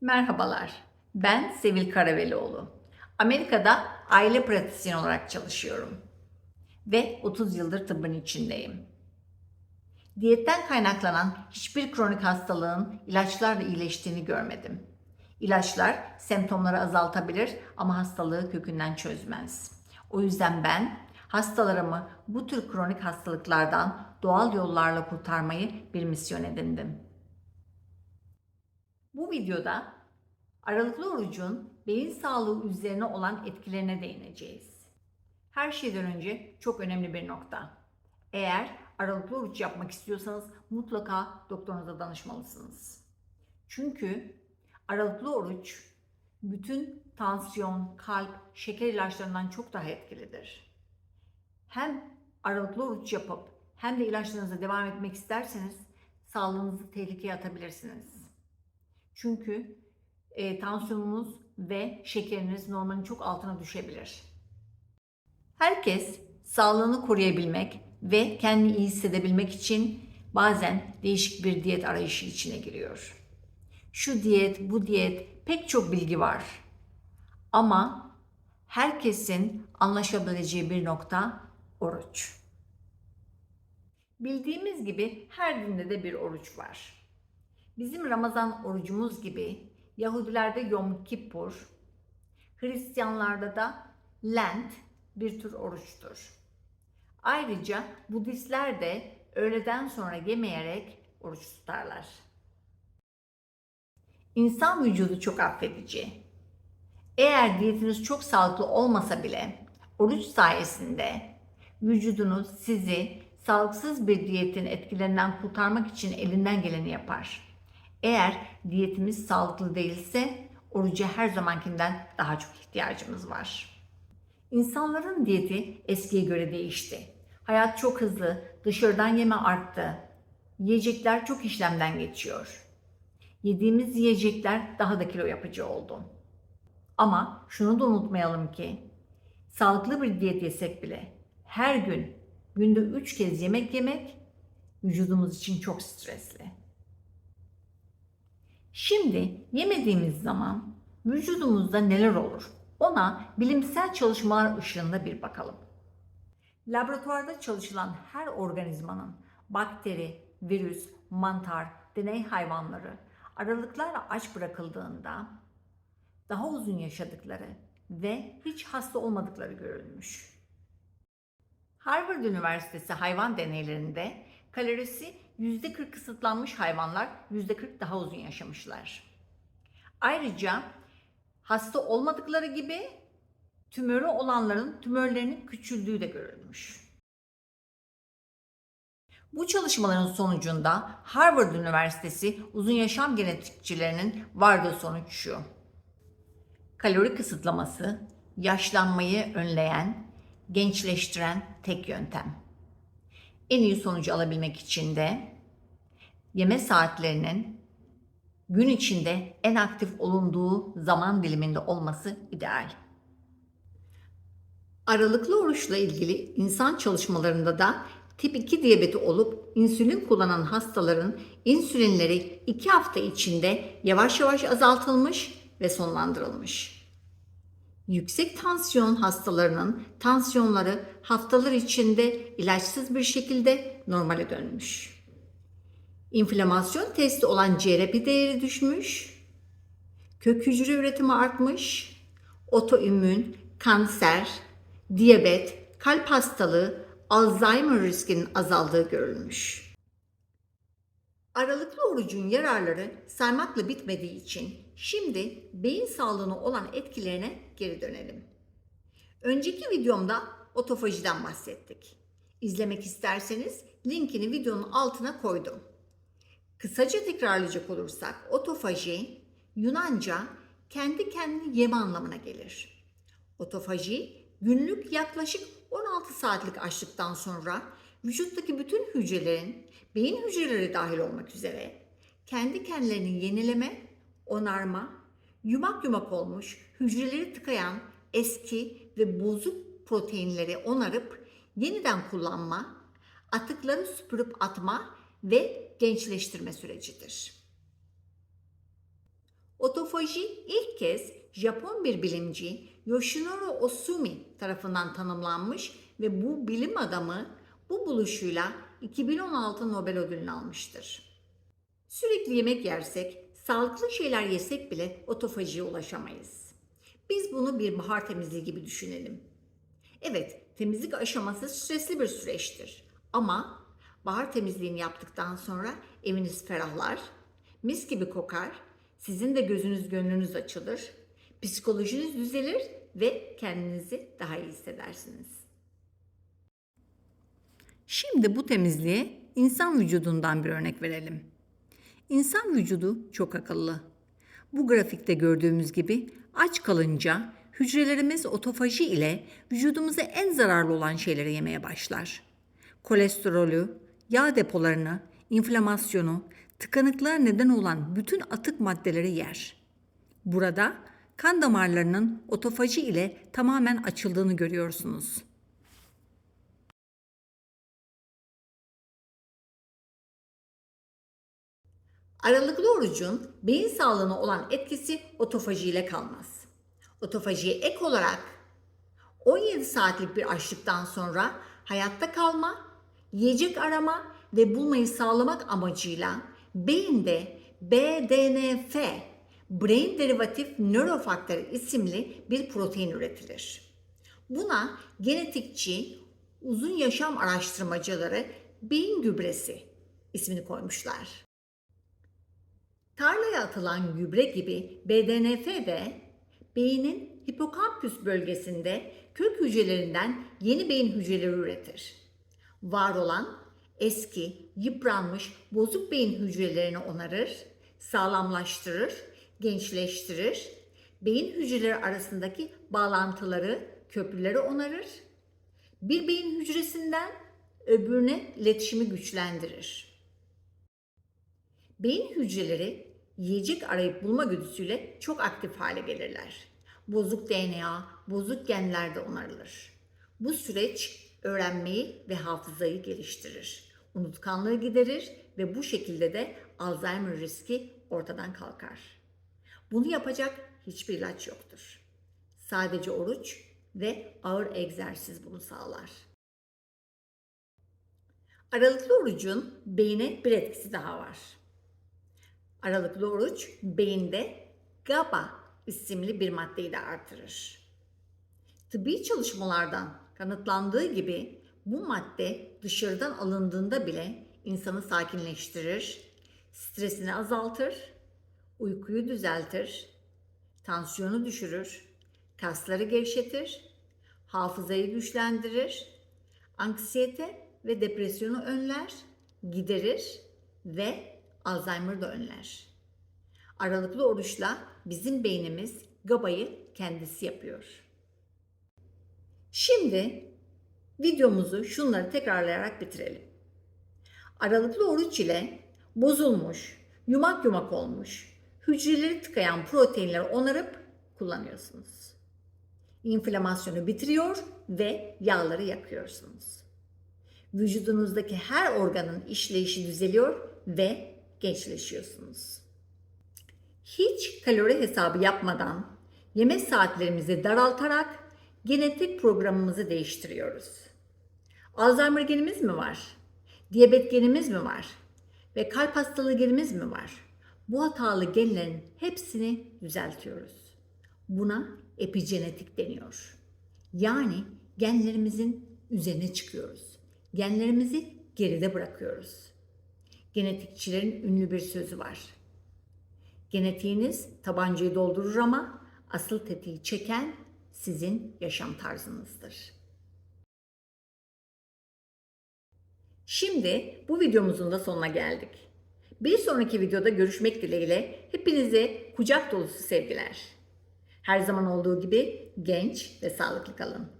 Merhabalar, ben Sevil Karavelioğlu. Amerika'da aile pratisyen olarak çalışıyorum ve 30 yıldır tıbbın içindeyim. Diyetten kaynaklanan hiçbir kronik hastalığın ilaçlarla iyileştiğini görmedim. İlaçlar semptomları azaltabilir ama hastalığı kökünden çözmez. O yüzden ben hastalarımı bu tür kronik hastalıklardan doğal yollarla kurtarmayı bir misyon edindim. Bu videoda aralıklı orucun beyin sağlığı üzerine olan etkilerine değineceğiz. Her şeyden önce çok önemli bir nokta. Eğer aralıklı oruç yapmak istiyorsanız mutlaka doktorunuza danışmalısınız. Çünkü aralıklı oruç bütün tansiyon, kalp, şeker ilaçlarından çok daha etkilidir. Hem aralıklı oruç yapıp hem de ilaçlarınıza devam etmek isterseniz sağlığınızı tehlikeye atabilirsiniz. Çünkü e, tansiyonunuz ve şekeriniz normalin çok altına düşebilir. Herkes sağlığını koruyabilmek ve kendini iyi hissedebilmek için bazen değişik bir diyet arayışı içine giriyor. Şu diyet, bu diyet pek çok bilgi var. Ama herkesin anlaşabileceği bir nokta oruç. Bildiğimiz gibi her dinde de bir oruç var. Bizim Ramazan orucumuz gibi Yahudilerde Yom Kippur, Hristiyanlarda da Lent bir tür oruçtur. Ayrıca Budistler de öğleden sonra yemeyerek oruç tutarlar. İnsan vücudu çok affedici. Eğer diyetiniz çok sağlıklı olmasa bile oruç sayesinde vücudunuz sizi sağlıksız bir diyetin etkilerinden kurtarmak için elinden geleni yapar. Eğer diyetimiz sağlıklı değilse oruca her zamankinden daha çok ihtiyacımız var. İnsanların diyeti eskiye göre değişti. Hayat çok hızlı, dışarıdan yeme arttı. Yiyecekler çok işlemden geçiyor. Yediğimiz yiyecekler daha da kilo yapıcı oldu. Ama şunu da unutmayalım ki sağlıklı bir diyet yesek bile her gün günde 3 kez yemek yemek vücudumuz için çok stresli. Şimdi yemediğimiz zaman vücudumuzda neler olur? Ona bilimsel çalışmalar ışığında bir bakalım. Laboratuvarda çalışılan her organizmanın bakteri, virüs, mantar, deney hayvanları aralıklarla aç bırakıldığında daha uzun yaşadıkları ve hiç hasta olmadıkları görülmüş. Harvard Üniversitesi hayvan deneylerinde kalorisi %40 kısıtlanmış hayvanlar %40 daha uzun yaşamışlar. Ayrıca hasta olmadıkları gibi tümörü olanların tümörlerinin küçüldüğü de görülmüş. Bu çalışmaların sonucunda Harvard Üniversitesi uzun yaşam genetikçilerinin vardığı sonuç şu. Kalori kısıtlaması yaşlanmayı önleyen, gençleştiren tek yöntem. En iyi sonucu alabilmek için de yeme saatlerinin gün içinde en aktif olunduğu zaman diliminde olması ideal. Aralıklı oruçla ilgili insan çalışmalarında da tip 2 diyabeti olup insülin kullanan hastaların insülinleri 2 hafta içinde yavaş yavaş azaltılmış ve sonlandırılmış. Yüksek tansiyon hastalarının tansiyonları haftalar içinde ilaçsız bir şekilde normale dönmüş. İnflamasyon testi olan CRP değeri düşmüş, kök hücre üretimi artmış, otoimmün, kanser, diyabet, kalp hastalığı, Alzheimer riskinin azaldığı görülmüş. Aralıklı orucun yararları saymakla bitmediği için şimdi beyin sağlığına olan etkilerine geri dönelim. Önceki videomda otofajiden bahsettik. İzlemek isterseniz linkini videonun altına koydum. Kısaca tekrarlayacak olursak otofaji Yunanca kendi kendini yeme anlamına gelir. Otofaji günlük yaklaşık 16 saatlik açlıktan sonra vücuttaki bütün hücrelerin beyin hücreleri dahil olmak üzere kendi kendilerini yenileme, onarma, yumak yumak olmuş hücreleri tıkayan eski ve bozuk proteinleri onarıp yeniden kullanma, atıkları süpürüp atma ve gençleştirme sürecidir. Otofaji ilk kez Japon bir bilimci Yoshinoro Osumi tarafından tanımlanmış ve bu bilim adamı bu buluşuyla 2016 Nobel ödülünü almıştır. Sürekli yemek yersek, sağlıklı şeyler yesek bile otofajiye ulaşamayız. Biz bunu bir bahar temizliği gibi düşünelim. Evet, temizlik aşaması stresli bir süreçtir. Ama bahar temizliğini yaptıktan sonra eviniz ferahlar, mis gibi kokar, sizin de gözünüz gönlünüz açılır, psikolojiniz düzelir ve kendinizi daha iyi hissedersiniz. Şimdi bu temizliğe insan vücudundan bir örnek verelim. İnsan vücudu çok akıllı. Bu grafikte gördüğümüz gibi aç kalınca hücrelerimiz otofaji ile vücudumuza en zararlı olan şeyleri yemeye başlar. Kolesterolü, yağ depolarını, inflamasyonu, tıkanıklığa neden olan bütün atık maddeleri yer. Burada kan damarlarının otofaji ile tamamen açıldığını görüyorsunuz. Aralıklı orucun beyin sağlığına olan etkisi otofaji ile kalmaz. Otofajiye ek olarak 17 saatlik bir açlıktan sonra hayatta kalma, yiyecek arama ve bulmayı sağlamak amacıyla beyinde BDNF, Brain Derivative Neurofactor isimli bir protein üretilir. Buna genetikçi, uzun yaşam araştırmacıları beyin gübresi ismini koymuşlar. Tarlaya atılan gübre gibi BDNF de beynin hipokampüs bölgesinde kök hücrelerinden yeni beyin hücreleri üretir. Var olan eski, yıpranmış, bozuk beyin hücrelerini onarır, sağlamlaştırır, gençleştirir, beyin hücreleri arasındaki bağlantıları, köprüleri onarır, bir beyin hücresinden öbürüne iletişimi güçlendirir. Beyin hücreleri yiyecek arayıp bulma güdüsüyle çok aktif hale gelirler. Bozuk DNA, bozuk genler de onarılır. Bu süreç öğrenmeyi ve hafızayı geliştirir. Unutkanlığı giderir ve bu şekilde de Alzheimer riski ortadan kalkar. Bunu yapacak hiçbir ilaç yoktur. Sadece oruç ve ağır egzersiz bunu sağlar. Aralıklı orucun beyine bir etkisi daha var. Aralıklı oruç beyinde GABA isimli bir maddeyi de artırır. Tıbbi çalışmalardan kanıtlandığı gibi bu madde dışarıdan alındığında bile insanı sakinleştirir, stresini azaltır, uykuyu düzeltir, tansiyonu düşürür, kasları gevşetir, hafızayı güçlendirir, anksiyete ve depresyonu önler, giderir ve Alzheimer da önler. Aralıklı oruçla bizim beynimiz GABA'yı kendisi yapıyor. Şimdi videomuzu şunları tekrarlayarak bitirelim. Aralıklı oruç ile bozulmuş, yumak yumak olmuş, hücreleri tıkayan proteinleri onarıp kullanıyorsunuz. İnflamasyonu bitiriyor ve yağları yakıyorsunuz. Vücudunuzdaki her organın işleyişi düzeliyor ve gençleşiyorsunuz. Hiç kalori hesabı yapmadan yeme saatlerimizi daraltarak genetik programımızı değiştiriyoruz. Alzheimer genimiz mi var? Diyabet genimiz mi var? Ve kalp hastalığı genimiz mi var? Bu hatalı genlerin hepsini düzeltiyoruz. Buna epigenetik deniyor. Yani genlerimizin üzerine çıkıyoruz. Genlerimizi geride bırakıyoruz. Genetikçilerin ünlü bir sözü var. Genetiğiniz tabancayı doldurur ama asıl tetiği çeken sizin yaşam tarzınızdır. Şimdi bu videomuzun da sonuna geldik. Bir sonraki videoda görüşmek dileğiyle hepinize kucak dolusu sevgiler. Her zaman olduğu gibi genç ve sağlıklı kalın.